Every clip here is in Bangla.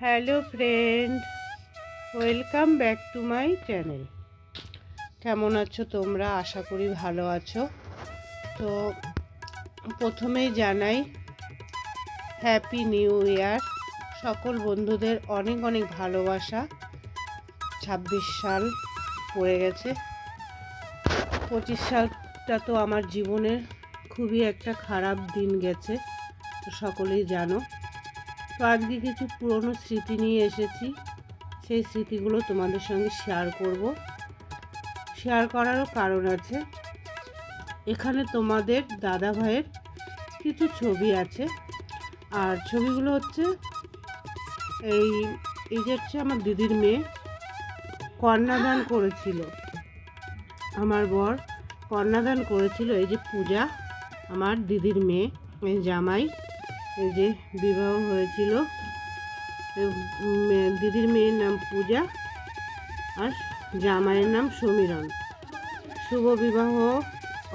Hello friend, welcome back to my channel. কেমন আছো তোমরা? আশা করি ভালো আছো। তো প্রথমেই জানাই, হ্যাপি নিউ ইয়ার। সকল বন্ধুদের অনেক অনেক ভালোবাসা। ছাব্বিশ সাল পড়ে গেছে। পঁচিশ সালটা তো আমার জীবনের খুবই একটা খারাপ দিন গেছে, তো সকলেই জানো। তো আজকে কিছু পুরনো স্মৃতি নিয়ে এসেছি। সেই স্মৃতিগুলো তোমাদের সঙ্গে শেয়ার করব। শেয়ার করারও কারণ আছে। এখানে তোমাদের দাদা ভাইয়ের কিছু ছবি আছে। আর ছবিগুলো হচ্ছে এই এই যে হচ্ছে আমার দিদির মেয়ে কন্যাদান করেছিল। আমার বর কন্যাদান করেছিল এই যে পূজা, আমার দিদির মেয়ে জামাই। এই যে বিবাহ হয়েছিল দিদির মেয়ের নাম পূজা আর জামাইয়ের নাম সমীরণ। শুভ বিবাহ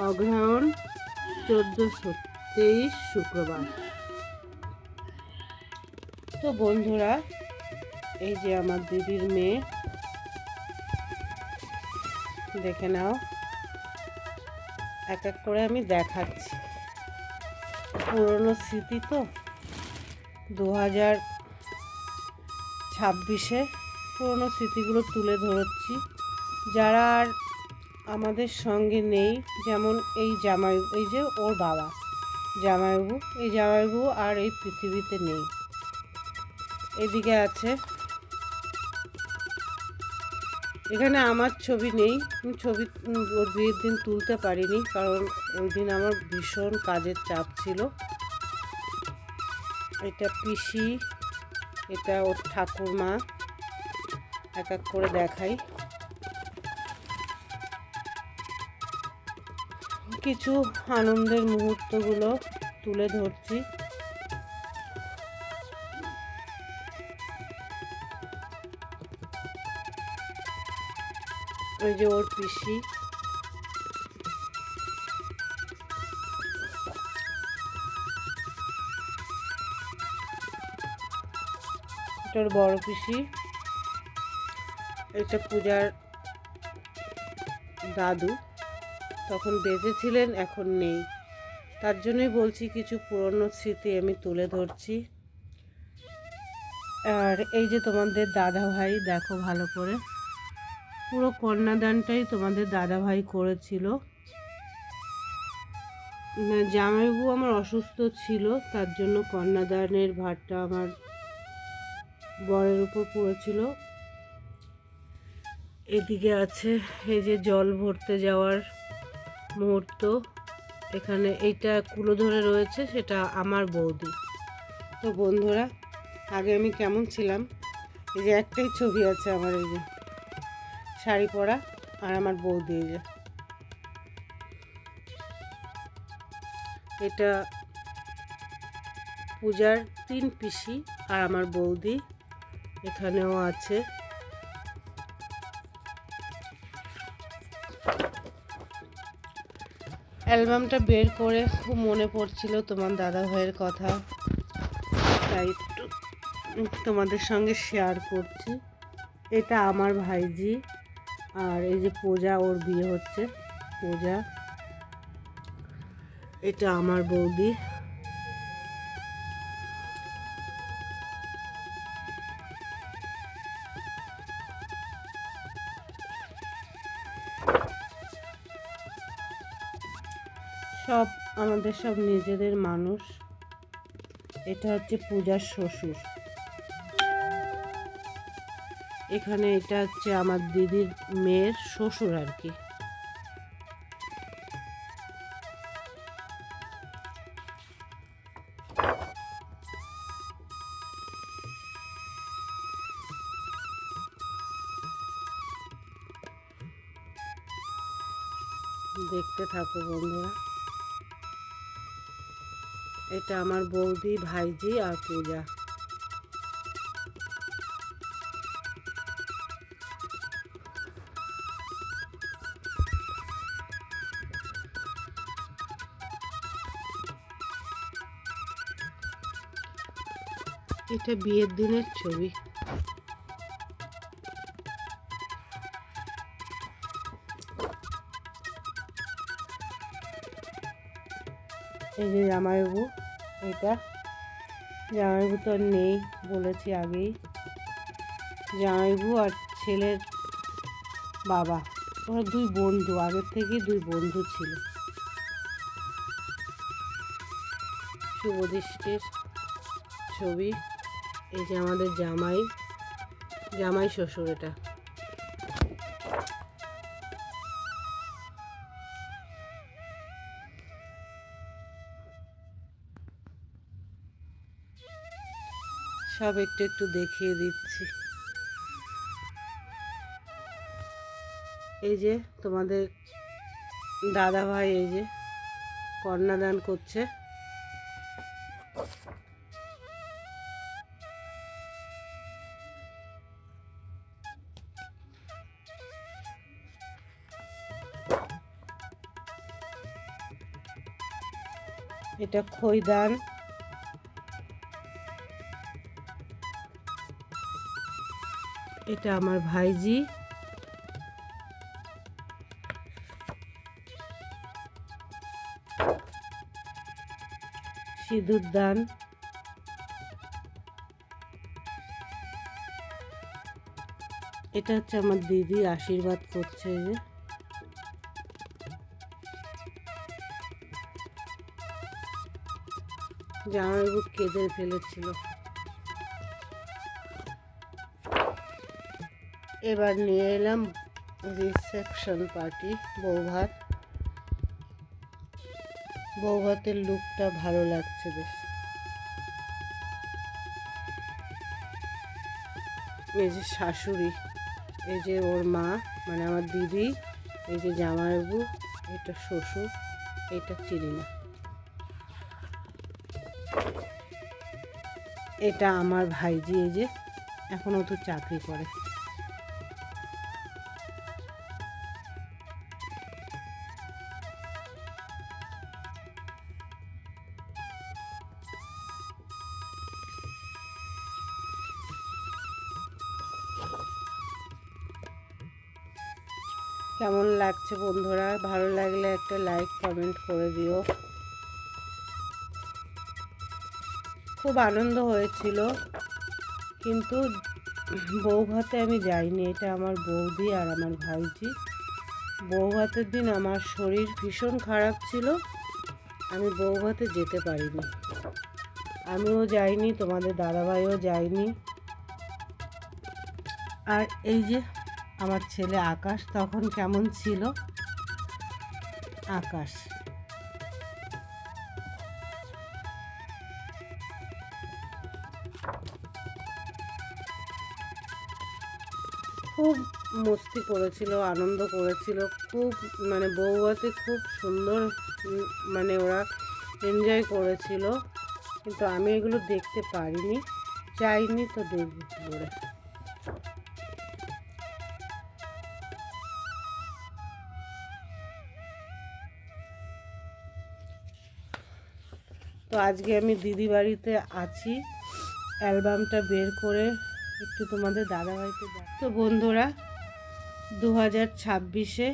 অগ্রহায়ণ চোদ্দোশো তেইশ শুক্রবার। তো বন্ধুরা, এই যে আমার দিদির মেয়ে, দেখে নাও, এক এক করে আমি দেখাচ্ছি। পুরনো স্মৃতি তো? দু হাজার ছাব্বিশে পুরনো স্মৃতিগুলো তুলে ধরছি। যারা আর আমাদের সঙ্গে নেই, যেমন এই জামাই এই যে ওর বাবা জামাইবাবু, এই জামাইবাবু আর এই পৃথিবীতে নেই। এদিকে আছে এখানে আমার ছবি নেই। ছবি ওর বিয়ের দিন তুলতে পারিনি কারণ ওই দিন আমার ভীষণ কাজের চাপ ছিল। এটা পিসি, এটা ওর ঠাকুরমা। এক এক করে দেখাই। কিছু আনন্দের মুহূর্তগুলো তুলে ধরছি। ওই যে ওর পিসি। ওর বড় পিসি। এটা পূজার দাদু। তখন বেঁচে ছিলেন, এখন নেই। তার জন্যই বলছি, কিছু পুরনো স্মৃতি আমি তুলে ধরছি। আর এই যে তোমাদের দাদা ভাই দেখো ভালো করে। পুরো কন্যাদানটাই তোমাদের দাদা ভাই করেছিল জামাইবাবু আমার অসুস্থ ছিল, তার জন্য কন্যাদানের ভারটা আমার বরের উপর পড়েছিল। এদিকে আছে এই যে জল ভরতে যাওয়ার মুহূর্ত। এখানে এইটা কুলো ধরে রয়েছে, সেটা আমার বৌদি। তো বন্ধুরা, আগে আমি কেমন ছিলাম? এই যে একটাই ছবি আছে আমার, এই যে। শাড়ি পরা আর আমার বৌদি এই যে। এটা পূজার তিন পিসি আর আমার বৌদি এখানেও আছে। অ্যালবামটা বের করে খুব মনে পড়ছিল তোমার দাদা ভাইয়ের কথা। তাই তোমাদের সঙ্গে শেয়ার করছি। এটা আমার ভাইজি। আর এই যে পূজা, ওর বিয়ে হচ্ছে। পূজা, এটা আমার বৌদি। সব, আমাদের সব নিজেদের মানুষ। এটা হচ্ছে পূজার শ্বশুর। এখানে এটা হচ্ছে আমার দিদির মেয়ের শ্বশুর আর কি। দেখতে থাকো বন্ধুরা। এটা আমার বৌদি, ভাইজি আর পূজা। এটা বিয়ের দিনের ছবি। এই যে জামাইবাবু, এটা। জামাইবাবু তো নেই বলেছি আগেই। জামাইবাবু আর ছেলের বাবা। ওরা দুই বন্ধু, আগের থেকেই দুই বন্ধু ছিল। শুভদৃষ্টির ছবি। এই যে আমাদের জামাই জামাই শ্বশুর এটা। সব একটু একটু দেখিয়ে দিচ্ছি। এই যে তোমাদের দাদা ভাই এই যে কন্যাদান করছে। এটা খৈদান এটা আমার ভাইজি। সিঁদুর দান। এটা হচ্ছে আমার দিদি আশীর্বাদ করছে যে। জামাইবাবু কেঁদে ফেলেছিল। এবার নিয়ে এলাম রিসেপশন পার্টি বৌভাত। বৌভাতের লুকটা ভালো লাগছে বেশ। এই যে শাশুড়ি, এই যে ওর মা মানে আমার দিদি, এই যে জামাইবাবু এটা শ্বশুর, এটা চিনি না। এটা আমার ভাইজি, এই যে এখনও তো চাকরি করে। কেমন লাগছে বন্ধুরা? ভালো লাগলে একটা লাইক কমেন্ট করে দিও। খুব আনন্দ হয়েছিল। কিন্তু বৌভাতে আমি যাইনি, এটা আমার বৌদি আর আমার ভাইজি। বৌভাতের দিন আমার শরীর ভীষণ খারাপ ছিল, আমি বৌভাতে যেতে পারিনি। আমিও যাইনি, তোমাদের দাদাভাইও যায়নি। আর এই যে আমার ছেলে আকাশ, তখন কেমন ছিল? আকাশ। খুব মস্তি করেছিল, আনন্দ করেছিল, খুব মানে বউয়াতে খুব সুন্দর মানে ওরা এনজয় করেছিল। কিন্তু আমি এগুলো দেখতে পারিনি, চাইনি তো দেখব করে। তো আজকে আমি দিদি বাড়িতে আছি। অ্যালবামটা বের করে একটু তোমাদের দাদাভাইকে দেখ। তো বন্ধুরা দু হাজার ছাব্বিশে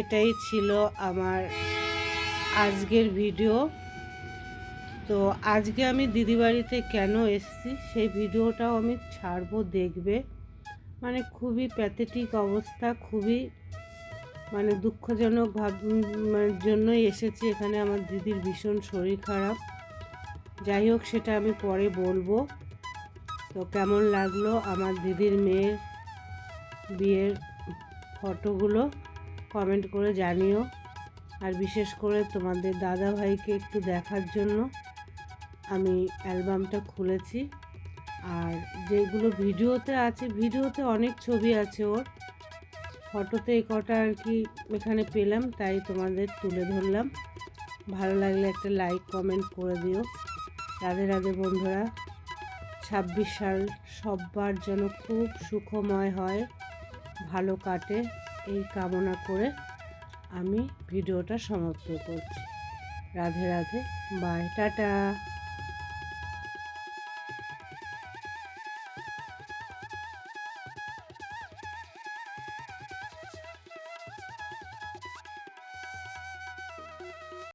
এটাই ছিল আমার আজকের ভিডিও। তো আজকে আমি দিদি বাড়িতে কেন এসেছি সেই ভিডিওটাও আমি ছাড়বো দেখবে। মানে খুবই প্যাথেটিক অবস্থা, খুবই মানে দুঃখজনক ভাব মানে জন্যই এসেছি এখানে। আমার দিদির ভীষণ শরীর খারাপ। যাই হোক, সেটা আমি পরে বলব। তো কেমন লাগল আমার দিদির মেয়ের বিয়ের ফটোগুলো? কমেন্ট করে জানিও। আর বিশেষ করে তোমাদের দাদা ভাইকে একটু দেখার জন্য আমি অ্যালবামটা খুলেছি। আর যেগুলো ভিডিওতে আছে, ভিডিওতে অনেক ছবি আছে ওর। ফটোতে এই কটা আর কি এখানে পেলাম, তাই তোমাদের তুলে ধরলাম। ভালো লাগলে একটা লাইক কমেন্ট করে দিও। রাধে রাধে বন্ধুরা, ছাব্বিশ সাল সব্বার যেন খুব সুখময় হয়, ভালো কাটে এই কামনা করে আমি ভিডিওটা সমাপ্ত করছি। Radhe Radhe bye tata.